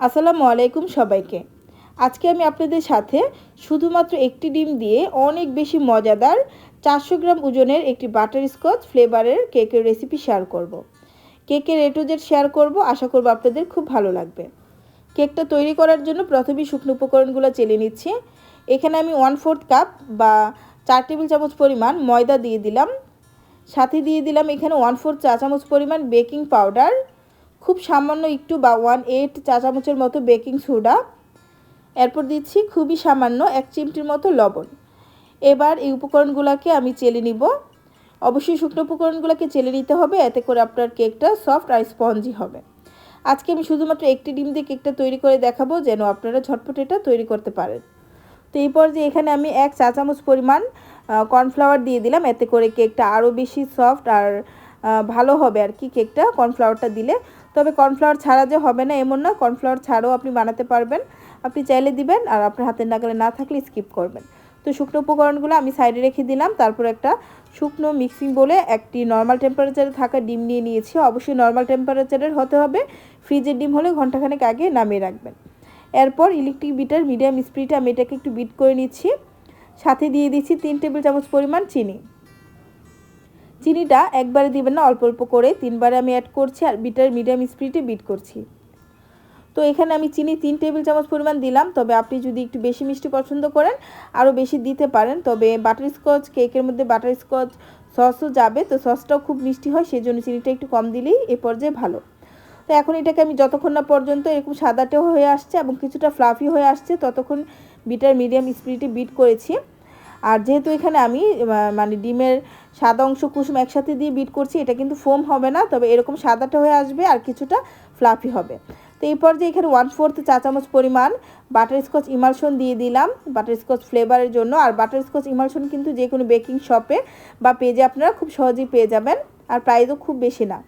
আসসালামু আলাইকুম সবাইকে। আজকে আমি আপনাদের সাথে শুধুমাত্র একটি ডিম দিয়ে অনেক বেশি মজাদার চারশো গ্রাম ওজনের একটি বাটার স্কচ ফ্লেভারের কেকের রেসিপি শেয়ার করব। কেকের এ শেয়ার করব, আশা করব আপনাদের খুব ভালো লাগবে। কেকটা তৈরি করার জন্য প্রথমেই শুকনো উপকরণগুলো চেলে নিচ্ছি। এখানে আমি ওয়ান ফোর্থ কাপ বা চার টেবিল চামচ পরিমাণ ময়দা দিয়ে দিলাম। সাথে দিয়ে দিলাম এখানে ওয়ান ফোর্থ চা চামচ পরিমাণ বেকিং পাউডার খুব সামান্য একটু বা ওয়ান এইট চা চামচের মতো বেকিং সোডা এরপর দিচ্ছি খুবই সামান্য এক চিমটির মতো লবণ। এবার এই উপকরণগুলোকে আমি চেলে নিব। অবশ্যই শুকনো উপকরণগুলোকে চেলে নিতে হবে, এতে করে আপনার কেকটা সফট আর স্পঞ্জি হবে। আজকে আমি শুধুমাত্র একটি ডিম দিয়ে কেকটা তৈরি করে দেখাবো, যেন আপনারা ঝটপট এটা তৈরি করতে পারেন। তো এই পর্যায়ে এখানে আমি এক চা চামচ পরিমাণ কর্নফ্লাওয়ার দিয়ে দিলাম, এতে করে কেকটা আরও বেশি সফট আর ভালো হবে আর কি কেকটা কর্নফ্লাওয়ারটা দিলে। তবে কর্নফ্লাওয়ার ছাড়া যে হবে না এমন না, কর্নফ্লাওয়ার ছাড়াও আপনি বানাতে পারবেন। আপনি চাইলে দিবেন আর আপনার হাতের নাগালে না থাকলে স্কিপ করবেন। তো শুকনো উপকরণগুলো আমি সাইডে রেখে দিলাম। তারপর একটা শুকনো মিক্সিং বলে একটি নর্মাল টেম্পারেচারে থাকা ডিম নিয়ে নিয়েছি। অবশ্যই নর্মাল টেম্পারেচারের হতে হবে। ফ্রিজের ডিম হলে ঘন্টাখানেক আগে নামিয়ে রাখবেন। এরপর ইলেকট্রিক বিটার মিডিয়াম স্পিডে আমি এটাকে একটু বিট করে নিচ্ছি। সাথে দিয়ে দিচ্ছি তিন টেবিল চামচ পরিমাণ চিনি। চিনিটা একবারে দিবেন না, অল্প অল্প করে। তিনবারে আমি অ্যাড করছি আর বিটার মিডিয়াম স্পিডে বিট করছি। তো এখানে আমি চিনি তিন টেবিল চামচ পরিমাণ দিলাম। তবে আপনি যদি একটু বেশি মিষ্টি পছন্দ করেন আরও বেশি দিতে পারেন। তবে বাটারস্কচ কেকের মধ্যে বাটারস্কচ সসও যাবে। তো সসটাও খুব মিষ্টি হয় সেই জন্য চিনিটা একটু কম দিলেই এ পর্যায়ে ভালো। তো এখন এটাকে আমি যতক্ষণ না পর্যন্ত এরকম সাদাটেও হয়ে আসছে এবং কিছুটা ফ্লাফি হয়ে আসছে, ততক্ষণ বিটার মিডিয়াম স্পিডে বিট করেছি। আর যেহেতু এখানে আমি মানে ডিমের সাদা অংশ কুসুম একসাথে দিয়ে বিট করছি, এটা কিন্তু ফোম হবে না, তবে এরকম সাদাটা হয়ে আসবে আর কিছুটা ফ্লাফি হবে। তো এই পর্যায়ে এখানে ওয়ান ফোর্থ চা চামচ পরিমাণ বাটারস্কচ ইমালশন দিয়ে দিলাম বাটারস্কচ ফ্লেভারের জন্য। আর বাটারস্কচ ইমালশন কিন্তু যে কোনো বেকিং শপে বা পেজে আপনারা খুব সহজেই পেয়ে যাবেন, আর প্রাইসও খুব বেশি না।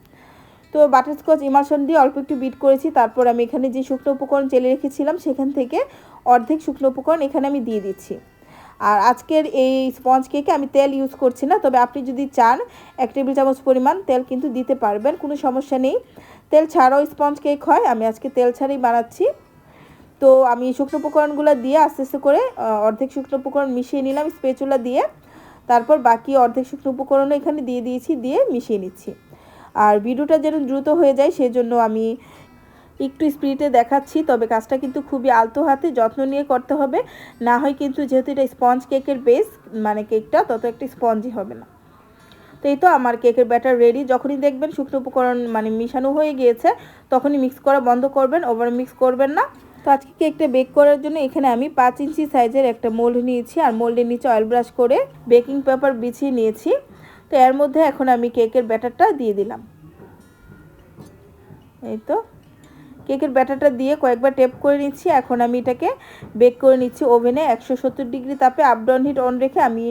তো বাটারস্কচ ইমালশন দিয়ে অল্প একটু বিট করেছি, তারপর আমি এখানে যে শুকনো উপকরণ চেলে রেখেছিলাম, সেখান থেকে অর্ধেক শুকনো উপকরণ এখানে আমি দিয়ে দিচ্ছি। আর আজকের এই স্পঞ্জ কেকে আমি তেল ইউজ করছি না, তবে আপনি যদি চান এক টেবিল চামচ পরিমাণ তেল কিন্তু দিতে পারবেন, কোনো সমস্যা নেই। তেল ছাড়াও স্পঞ্জ কেক হয়, আমি আজকে তেল ছাড়াই বানাচ্ছি। তো আমি শুকনো উপকরণগুলো দিয়ে আস্তে আস্তে করে অর্ধেক শুকনো উপকরণ মিশিয়ে নিলাম স্পেচুলা দিয়ে। তারপর বাকি অর্ধেক শুকনো উপকরণও এখানে দিয়ে দিয়েছি, দিয়ে মিশিয়ে নিচ্ছি। আর ভিডিওটা যেন দ্রুত হয়ে যায়, সেজন্য আমি একটু স্পিডে দেখাচ্ছি, তবে কাজটা কিন্তু খুবই আলতো হাতে যত্ন নিয়ে করতে হবে। না হয় কিন্তু যেহেতু এটা স্পঞ্জ কেকের বেস মানে কেকটা তত একটি স্পঞ্জই হবে না। তো এই তো আমার কেকের ব্যাটার রেডি যখনই দেখবেন শুকনো উপকরণ মানে মিশানো হয়ে গিয়েছে, তখনই মিক্স করা বন্ধ করবেন ওভার মিক্স করবেন না। তো আজকে কেকটা বেক করার জন্য এখানে আমি পাঁচ ইঞ্চি সাইজের একটা মোল্ড নিয়েছি, আর মোল্ডের নিচে অয়েল ব্রাশ করে বেকিং পেপার বিছিয়ে নিয়েছি। তো এর মধ্যে এখন আমি কেকের ব্যাটারটা দিয়ে দিলাম। এই তো। কেকের ব্যাটারটা দিয়ে কয়েকবার টেপ করে নিচ্ছি। এখন আমি এটাকে বেক করে নিচ্ছি ওভেনে। একশো সত্তর ডিগ্রি তাপে আপ ডাউন হিট অন রেখে আমি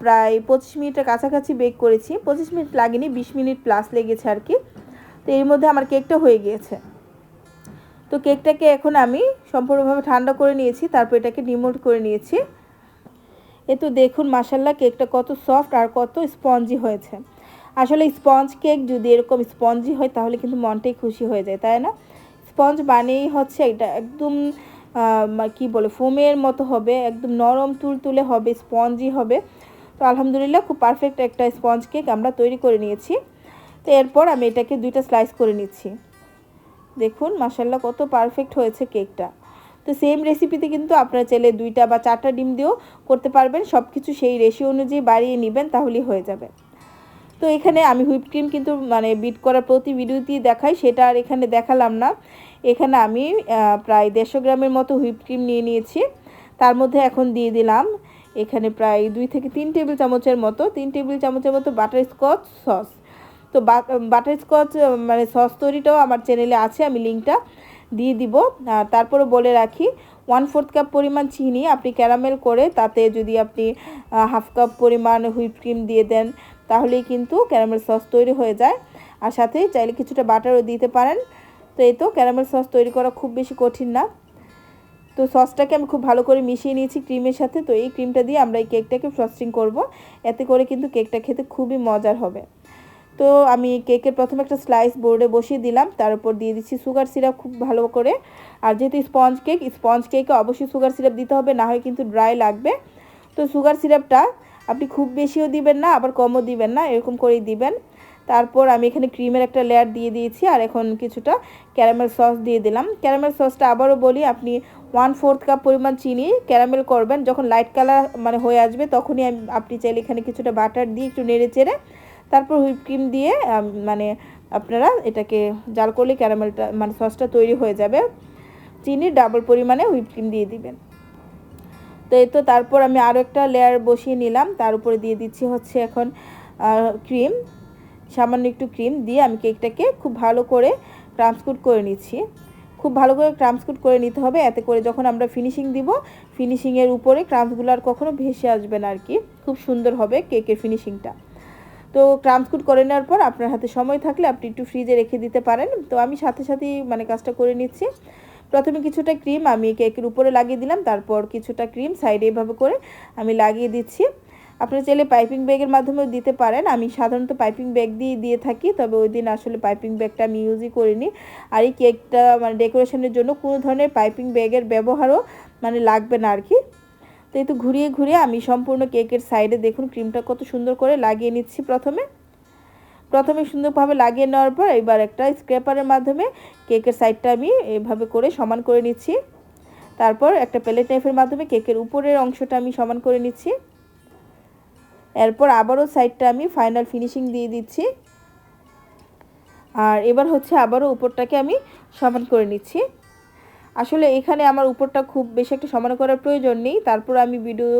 প্রায় পঁচিশ মিনিটের কাছাকাছি বেক করেছি। পঁচিশ মিনিট লাগেনি, বিশ মিনিট প্লাস লেগেছে আর কি। তো এর মধ্যে আমার কেকটা হয়ে গিয়েছে। তো কেকটাকে এখন আমি সম্পূর্ণভাবে ঠান্ডা করে নিয়েছি, তারপর এটাকে ডিমোট করে নিয়েছি। এ তো দেখুন মাসাল্লাহ কেকটা কত সফট আর কত স্পঞ্জি হয়েছে। আসলে স্পঞ্জ কেক যদি এরকম স্পঞ্জি হয়, তাহলে কিন্তু মনটাই খুশি হয়ে যায়, তাই না? স্পঞ্জ বানিয়েই হচ্ছে এটা একদম কি বলে, ফোমের মতো হবে, একদম নরম তুল তুলে হবে স্পঞ্জি হবে। তো আলহামদুলিল্লাহ খুব পারফেক্ট একটা স্পঞ্জ কেক আমরা তৈরি করে নিয়েছি। তো এরপর আমি এটাকে দুইটা স্লাইস করে নিচ্ছি। দেখুন মাসাল্লাহ কত পারফেক্ট হয়েছে কেকটা তো সেম রেসিপিতে কিন্তু আপনারা চাইলে দুইটা বা চারটা ডিম দিয়েও করতে পারবেন। সব কিছু সেই রেশিও অনুযায়ী বাড়িয়ে নেবেন, তাহলেই হয়ে যাবে। তো এখানে আমি হুইপ ক্রিম কিন্তু মানে বিট করার প্রতি ভিডিওতেই দেখাই, সেটা আর এখানে দেখালাম না। এখানে আমি প্রায় দেড়শো গ্রামের মতো হুইপ ক্রিম নিয়ে নিয়েছি। তার মধ্যে এখন দিয়ে দিলাম, এখানে প্রায় দুই থেকে তিন টেবিল চামচের মতো, তিন টেবিল চামচের মতো বাটার স্কচ সস তো বাটার স্কচ মানে সস তৈরিটাও আমার চ্যানেলে আছে, আমি লিঙ্কটা দিয়ে দিব। তারপরে বলে রাখি ওয়ান ফোর্থ কাপ পরিমাণ চিনি, আপনি ক্যারামেল করে তাতে যদি আপনি হাফ কাপ পরিমাণ হুইপ ক্রিম দিয়ে দেন তাহলেই কিন্তু ক্যারামেল সস তৈরি হয়ে যায়। আর সাথে চাইলে কিছুটা বাটারও দিতে পারেন। তো এই তো ক্যারামেল সস তৈরি করা খুব বেশি কঠিন না। তো সসটাকে আমি খুব ভালো করে মিশিয়ে নিয়েছি ক্রিমের সাথে। তো এই ক্রিমটা দিয়ে আমরা এই কেকটাকে ফ্রস্টিং করব। এতে করে কিন্তু কেকটা খেতে খুবই মজার হবে। তো আমি কেকের প্রথমে একটা স্লাইস বোর্ডে বসিয়ে দিলাম। তার উপর দিয়ে দিচ্ছি সুগার সিরাপ খুব ভালো করে। আর যেহেতু স্পঞ্জ কেক স্পঞ্জ কেকে অবশ্যই সুগার সিরাপ দিতে হবে। না হয় কিন্তু ড্রাই লাগবে। তো সুগার সিরাপটা আপনি খুব বেশিও দিবেন না, আবার কমও দিবেন না, এরকম করেই দিবেন। তারপর আমি এখানে ক্রিমের একটা লেয়ার দিয়ে দিয়েছি, আর এখন কিছুটা ক্যারামেল সস দিয়ে দিলাম। ক্যারামেল সসটা আবারও বলি, আপনি ওয়ান ফোর্থ কাপ পরিমাণ চিনি ক্যারামেল করবেন, যখন লাইট কালার মানে হয়ে আসবে, তখনই আপনি চাইলে এখানে কিছুটা বাটার দিয়ে একটু নেড়ে চেড়ে, তারপর হুইপ ক্রিম দিয়ে মানে আপনারা এটাকে জাল করলে ক্যারামেলটা মানে সসটা তৈরি হয়ে যাবে। চিনির ডাবল পরিমাণে হুইপ ক্রিম দিয়ে দিবেন। এই তো তারপর আমি আরও একটা লেয়ার বসিয়ে নিলাম। তার উপরে দিয়ে দিচ্ছি হচ্ছে এখন ক্রিম সামান্য একটু ক্রিম দিয়ে আমি কেকটাকে খুব ভালো করে ট্রান্সকুট করে নিচ্ছি। খুব ভালো করে ট্রান্সকুট করে নিতে হবে। এতে করে যখন আমরা ফিনিশিং দিব ফিনিশিংয়ের উপরে ক্রামসগুলো আর কখনো ভেসে আসবে না আর কি খুব সুন্দর হবে কেকের ফিনিশিংটা তো ট্রান্সকুট করে নেওয়ার পর আপনার হাতে সময় থাকলে আপনি একটু ফ্রিজে রেখে দিতে পারেন। তো আমি সাথে সাথেই মানে কাজটা করে নিচ্ছি। প্রথমে কিছুটা ক্রিম আমি কেকের উপরে লাগিয়ে দিলাম, তারপর কিছুটা ক্রিম সাইডে এভাবে করে আমি লাগিয়ে দিচ্ছি। আপনারা চাইলে পাইপিং ব্যাগের মাধ্যমেও দিতে পারেন, আমি সাধারণত পাইপিং ব্যাগ দিয়ে দিয়ে থাকি, তবে ওই দিন আসলে পাইপিং ব্যাগটা আমি ইউজই করিনি। আর এই কেকটা মানে ডেকোরেশনের জন্য কোনো ধরনের পাইপিং ব্যাগের ব্যবহারও মানে লাগবে না আর কি তো এই তো ঘুরিয়ে ঘুরিয়ে আমি সম্পূর্ণ কেকের সাইডে দেখুন, ক্রিমটা কত সুন্দর করে লাগিয়ে নিচ্ছি প্রথমে। প্রথমে সুন্দরভাবে লাগিয়ে নেওয়ার পর এবার একটা স্ক্র্যাপারের মাধ্যমে কেকের সাইডটা আমি এভাবে করে সমান করে নিচ্ছি। তারপর একটা প্লেট নাইফের মাধ্যমে কেকের উপরের অংশটা আমি সমান করে নিচ্ছি। এরপর আবারও সাইডটা আমি ফাইনাল ফিনিশিং দিয়ে দিচ্ছি। আর এবার হচ্ছে আবারও উপরটাকে আমি সমান করে নিচ্ছি। আসলে এখানে আমার উপরটা খুব বেশি একটা সমান করার প্রয়োজন নেই। তারপর আমি ভিডিও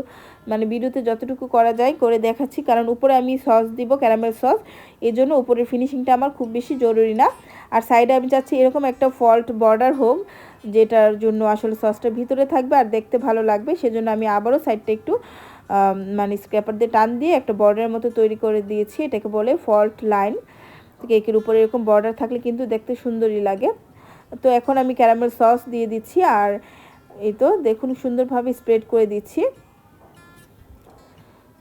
মানে ভিডিওতে যতটুকু করা যায় করে দেখাচ্ছি, কারণ উপরে আমি সস দিব ক্যারামেল সস এই জন্য উপরের ফিনিশিংটা আমার খুব বেশি জরুরি না। আর সাইডে আমি চাচ্ছি এরকম একটা ফল্ট বর্ডার হোক যেটার জন্য আসলে সসটা ভিতরে থাকবে আর দেখতে ভালো লাগবে। সেজন্য আমি আবারও সাইডটা একটু মানে স্ক্র্যাপার দিয়ে টান দিয়ে একটা বর্ডারের মতো তৈরি করে দিয়েছি। এটাকে বলে ফল্ট লাইন কেকের উপরে এরকম বর্ডার থাকলে কিন্তু দেখতে সুন্দরই লাগে। তো এখন আমি ক্যারামেল সস দিয়ে দিচ্ছি আর এই তো দেখুন সুন্দরভাবে স্প্রেড করে দিচ্ছি।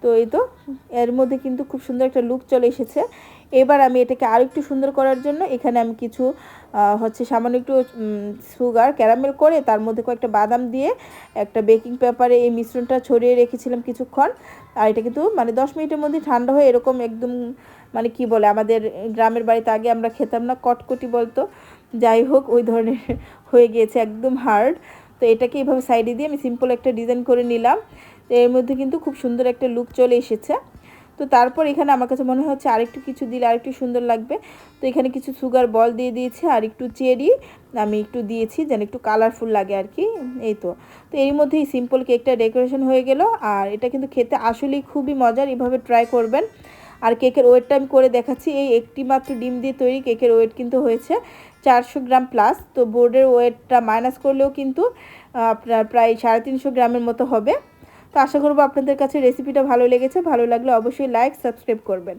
তো এই তো, এর মধ্যে কিন্তু খুব সুন্দর একটা লুক চলে এসেছে। এবার আমি এটাকে আরও একটু সুন্দর করার জন্য এখানে আমি কিছু হচ্ছে সামান্য একটু সুগার ক্যারামেল করে তার মধ্যে কয়েকটা বাদাম দিয়ে একটা বেকিং পেপারে এই মিশ্রণটা ছড়িয়ে রেখেছিলাম কিছুক্ষণ। আর এটা কিন্তু মানে দশ মিনিটের মধ্যে ঠান্ডা হয়ে এরকম একদম মানে কি বলে, আমাদের গ্রামের বাড়িতে আগে আমরা খেতাম না, কটকটি বলতো। যাই হোক, ওই ধরনের হয়ে গিয়েছে একদম হার্ড তো এটাকে এইভাবে সাইডে দিয়ে আমি সিম্পল একটা ডিজাইন করে নিলাম। তো এর মধ্যে কিন্তু খুব সুন্দর একটা লুক চলে এসেছে। তো তারপর এখানে আমার কাছে মনে হচ্ছে আরেকটু কিছু দিলে আরেকটু সুন্দর লাগবে। তো এখানে কিছু সুগার বল দিয়ে দিয়েছি আর একটু চেরি আমি একটু দিয়েছি যেন একটু কালারফুল লাগে আর কি। এই তো। তো এর মধ্যেই সিম্পল কেকটা ডেকোরেশন হয়ে গেল আর এটা কিন্তু খেতে আসলেই খুবই মজার, এভাবে ট্রাই করবেন। আর কেকের ওয়েটটা আমি করে দেখাচ্ছি, এই একটি মাত্র ডিম দিয়ে তৈরি কেকের ওয়েট কিন্তু হয়েছে চারশো গ্রাম প্লাস তো বোর্ডের ওয়েটটা মাইনাস করলেও কিন্তু আপনার প্রায় সাড়ে তিনশো গ্রামের মতো হবে। তো আশা করব আপনাদের কাছে রেসিপিটা ভালো লেগেছে। ভালো লাগলে অবশ্যই লাইক সাবস্ক্রাইব করবেন।